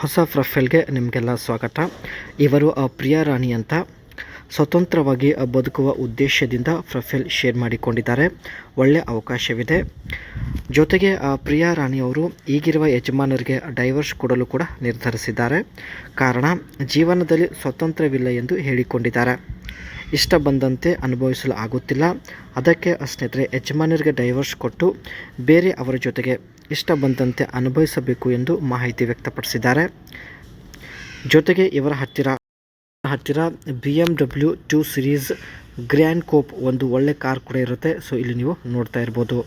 ಹೊಸ ಪ್ರೊಫೈಲ್ಗೆ ನಿಮಗೆಲ್ಲ ಸ್ವಾಗತ. ಇವರು ಪ್ರಿಯಾ ರಾಣಿ ಅಂತ ಸ್ವತಂತ್ರವಾಗಿ ಬದುಕುವ ಉದ್ದೇಶದಿಂದ ಪ್ರೊಫೈಲ್ ಶೇರ್ ಮಾಡಿಕೊಂಡಿದ್ದಾರೆ. ಒಳ್ಳೆಯ ಅವಕಾಶವಿದೆ. ಜೊತೆಗೆ ಪ್ರಿಯಾ ರಾಣಿ ಅವರು ಈಗಿರುವ ಯಜಮಾನರಿಗೆ ಡೈವರ್ಸ್ ಕೊಡಲು ಕೂಡ ನಿರ್ಧರಿಸಿದ್ದಾರೆ. ಕಾರಣ, ಜೀವನದಲ್ಲಿ ಸ್ವತಂತ್ರವಿಲ್ಲ ಎಂದು ಹೇಳಿಕೊಂಡಿದ್ದಾರೆ. ಇಷ್ಟ ಬಂದಂತೆ ಅನುಭವಿಸಲು ಆಗುತ್ತಿಲ್ಲ. ಅದಕ್ಕೆ ಸ್ನೇಹಿತರೆ, ಯಜಮಾನರಿಗೆ ಡೈವರ್ಸ್ ಕೊಟ್ಟು ಬೇರೆ ಅವರ ಜೊತೆಗೆ ಇಷ್ಟ ಬಂದಂತೆ ಅನುಭವಿಸಬೇಕು ಎಂದು ಮಾಹಿತಿ ವ್ಯಕ್ತಪಡಿಸಿದ್ದಾರೆ. ಜೊತೆಗೆ ಇವರ ಹತ್ತಿರ ಹತ್ತಿರ B M W two series grand coupe ಒಂದು ಒಳ್ಳೆ ಕಾರ್ ಕೂಡ ಇರುತ್ತೆ. ಸೊ, ಇಲ್ಲಿ ನೀವು ನೋಡ್ತಾ ಇರ್ಬೋದು.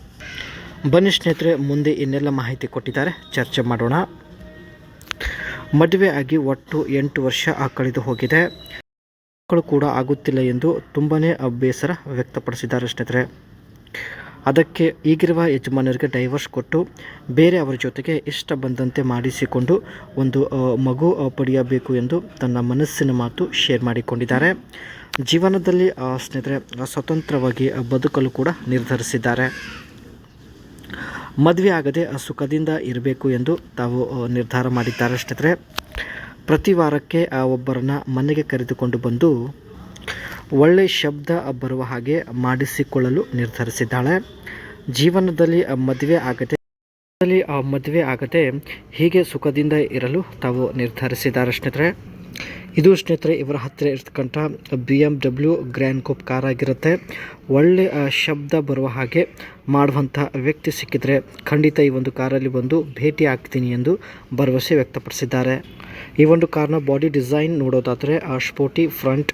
ಬನ್ನಿ ಸ್ನೇಹಿತರೆ, ಮುಂದೆ ಇನ್ನೆಲ್ಲ ಮಾಹಿತಿ ಕೊಟ್ಟಿದ್ದಾರೆ. ಚರ್ಚೆ ಮಾಡೋಣ. ಮದುವೆ ಆಗಿ ಒಟ್ಟು ಎಂಟು ವರ್ಷ ಕಳೆದು ಹೋಗಿದೆ. ಮಕ್ಕಳು ಕೂಡ ಆಗುತ್ತಿಲ್ಲ ಎಂದು ತುಂಬಾ ಬೇಸರ ವ್ಯಕ್ತಪಡಿಸಿದ್ದಾರೆ ಸ್ನೇಹಿತರೆ. ಅದಕ್ಕೆ ಈಗಿರುವ ಯಜಮಾನರಿಗೆ ಡೈವರ್ಸ್ ಕೊಟ್ಟು ಬೇರೆ ಅವರ ಜೊತೆಗೆ ಇಷ್ಟ ಬಂದಂತೆ ಮಾಡಿಸಿಕೊಂಡು ಒಂದು ಮಗು ಪಡೆಯಬೇಕು ಎಂದು ತನ್ನ ಮನಸ್ಸಿನ ಮಾತು ಶೇರ್ ಮಾಡಿಕೊಂಡಿದ್ದಾರೆ. ಜೀವನದಲ್ಲಿ ಸ್ನೇಹಿತರೆ, ಸ್ವತಂತ್ರವಾಗಿ ಬದುಕಲು ಕೂಡ ನಿರ್ಧರಿಸಿದ್ದಾರೆ. ಮದುವೆ ಆಗದೆ ಸುಖದಿಂದ ಇರಬೇಕು ಎಂದು ತಾವು ನಿರ್ಧಾರ ಮಾಡಿದ್ದಾರೆ ಸ್ನೇಹಿತರೆ. ಪ್ರತಿ ವಾರಕ್ಕೆ ಒಬ್ಬರನ್ನ ಮನೆಗೆ ಕರೆದುಕೊಂಡು ಬಂದು ಒಳ್ಳೆ ಶಬ್ದ ಬರುವ ಹಾಗೆ ಮಾಡಿಸಿಕೊಳ್ಳಲು ನಿರ್ಧರಿಸಿದ್ದಾಳೆ. ಜೀವನದಲ್ಲಿ ಆ, ಮದುವೆ ಆಗದೆ ಆ, ಮದುವೆ ಆಗದೆ ಹೀಗೆ ಸುಖದಿಂದ ಇರಲು ತಾವು ನಿರ್ಧರಿಸಿದ್ದಾರೆ ಸ್ನೇಹಿತರೆ. ಇದು ಸ್ನೇಹಿತರೆ ಇವರ ಹತ್ತಿರ ಇರ್ತಕ್ಕಂಥ B M W grand coupe car ಆಗಿರುತ್ತೆ. ಒಳ್ಳೆ ಆ, ಶಬ್ದ ಬರುವ ಹಾಗೆ ಮಾಡುವಂಥ ವ್ಯಕ್ತಿ ಸಿಕ್ಕಿದರೆ ಖಂಡಿತ ಈ ಒಂದು ಕಾರಲ್ಲಿ ಬಂದು ಭೇಟಿ ಆಗ್ತೀನಿ ಎಂದು ಭರವಸೆ ವ್ಯಕ್ತಪಡಿಸಿದ್ದಾರೆ. ಈ ಒಂದು ಕಾರ್ನ ಬಾಡಿ ಡಿಸೈನ್ ನೋಡೋದಾದರೆ sporty front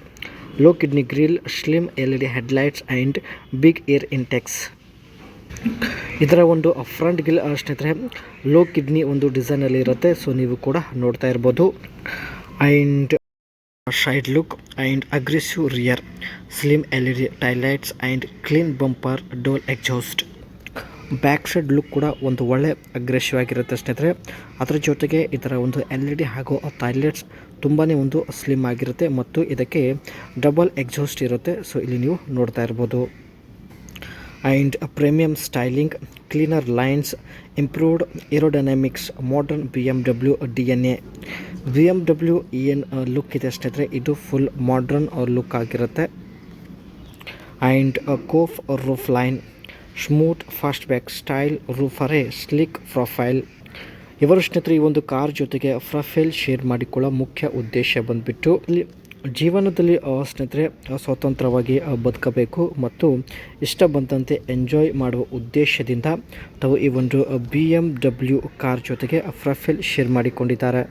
low kidney grille slim L E D headlights air intakes ಇದರ ಒಂದು ಫ್ರಂಟ್ ಗಿಲ್ ಸ್ನೇಹಿತರೆ ಲೋ ಕಿಡ್ನಿ ಒಂದು ಡಿಸೈನಲ್ಲಿ ಇರುತ್ತೆ ಸೊ ನೀವು ಕೂಡ ನೋಡ್ತಾ ಇರ್ಬೋದು. And side look and aggressive rear slim L E D taillights and clean bumper dual exhaust back side look ಕೂಡ ಒಂದು ಒಳ್ಳೆ ಅಗ್ರೆಸಿವ್ ಆಗಿರುತ್ತೆ ಸ್ನೇಹಿತರೆ. ಅದರ ಜೊತೆಗೆ ಇದರ ಒಂದು ಎಲ್ ಇ ಡಿ ಹಾಗೂ ಟಾಯ್ಲೆಟ್ಸ್ ತುಂಬಾ ಒಂದು ಸ್ಲಿಮ್ ಆಗಿರುತ್ತೆ ಮತ್ತು ಇದಕ್ಕೆ ಡಬಲ್ ಎಕ್ಸಾಸ್ಟ್ ಇರುತ್ತೆ. ಸೊ ಇಲ್ಲಿ ನೀವು ನೋಡ್ತಾ ಇರ್ಬೋದು. And premium styling cleaner lines improved aerodynamics modern B M W D N A B M W ಏನು ಲುಕ್ ಇದೆ ಸ್ನೇಹಿತರೆ. ಇದು ಫುಲ್ ಮಾಡ್ರನ್ ಲುಕ್ ಆಗಿರುತ್ತೆ. And coupe roof line smooth fastback style ರೂಫರೇ sleek profile ಇವರು ಸ್ನೇಹಿತರೆ ಈ ಒಂದು ಕಾರ್ ಜೊತೆಗೆ ಪ್ರೊಫೈಲ್ ಶೇರ್ ಮಾಡಿಕೊಳ್ಳೋ ಮುಖ್ಯ ಉದ್ದೇಶ ಬಂದುಬಿಟ್ಟು, ಇಲ್ಲಿ ಜೀವನದಲ್ಲಿ ಸ್ನೇಹಿತರೆ, ಸ್ವತಂತ್ರವಾಗಿ ಬದುಕಬೇಕು ಮತ್ತು ಇಷ್ಟ ಬಂದಂತೆ ಎಂಜಾಯ್ ಮಾಡುವ ಉದ್ದೇಶದಿಂದ ತಾವು ಈ ಒಂದು ಬಿ ಎಂ ಡಬ್ಲ್ಯೂ ಕಾರ್ ಜೊತೆಗೆ ಪ್ರೊಫೈಲ್ ಶೇರ್ ಮಾಡಿಕೊಂಡಿದ್ದಾರೆ.